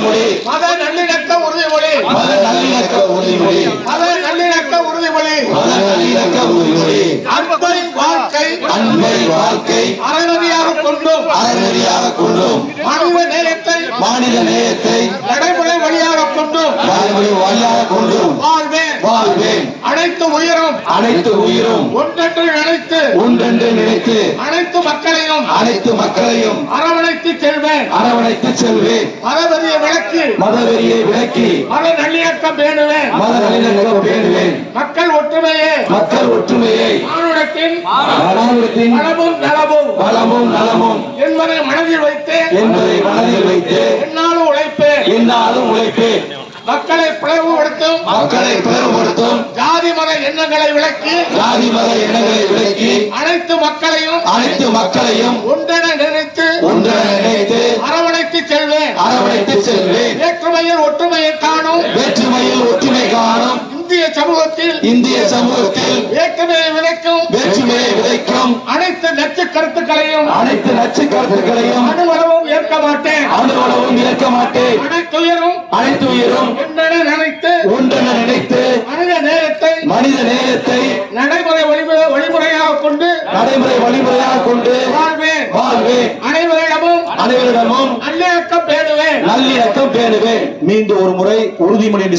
உறுதிமொழி. மத நல்லிணக்க உறுதிமொழி. மத நல்லிணக்க உறுதிமொழி. மத நல்லிணக்க உறுதிமொழி. மத நல்லிணக்க உறுதிமொழி. அன்பை வாழ்க்கை அன்பை வாழ்க்கை அறநெறியாக கொண்டும் அறநெறியாக கொண்டும் மனித நேயத்தை மாநில நேயத்தை நடைமுறை வழியாக கொண்டும் வாழ்வை வழியாக கொண்டும் வாழ்வேன். வாழ்வேன். அனைத்து உயிரும் அனைத்து உயிரும் ஒன்றென்று ஒன்றென்று நினைத்து அனைத்து மக்களையும் அனைத்து மக்களையும் அரவணைத்து செல்வேன். அரவணைத்து செல்வேன். மதவெறிய விளக்கி மதவெறியை விலக்கி மத நல்லிணக்கம் பேணுவேன். மத நல்லிணக்கம் பேணுவேன். மக்கள் ஒற்றுமையே. மக்கள் ஒற்றுமையை. மானுடத்தின் மாநிலத்தின் வளமும் நலமும் வளமும் நலமும் என்பதை மனதில் வைத்து என்பதை மனதில் வைத்து என்னாலும் உழைப்பேன். என்னாலும் உழைப்பேன். மக்களை பிளவுபடுத்தும். மக்களை மத எண்ணங்களை விளக்கி ஜாதி மத எண்ணங்களை விலக்கி அனைத்து மக்களையும் அனைத்து மக்களையும் ஒன்றென நினைத்து ஒன்றென நினைத்து அரவணைத்து செல்வேன். அரவணைத்து செல்வேன். வேற்றுமையில் ஒற்றுமையை காணும் வேற்றுமையில் ஒற்றுமை காணும் இந்திய சமூகத்தில் இந்திய சமூகத்தில் வேற்றுமையை விதைக்கும் வேற்றுமையை விதைக்கும் அனைத்து நச்சு கருத்துக்களையும் அனைத்து நச்சு கருத்துக்களையும் அணுவளவும் ஏற்க மாட்டேன். அணுவளவும் ஏற்க மாட்டேன். அனைத்துயரும் அனைத்து உயிரும் ஒன்றென நினைத்து ஒன்றென நடைமுறை வழிமுறை வழிமுறையாக கொண்டு நடைமுறை வழிமுறையாக கொண்டு வாழ்வேன். வாழ்வேன். அனைவரிடமும் அனைவரிடமும் நல்லிணக்கம் பேணுவேன். நல்லிணக்கம் பேணுவேன். மீண்டும் ஒரு முறை உறுதிமொழி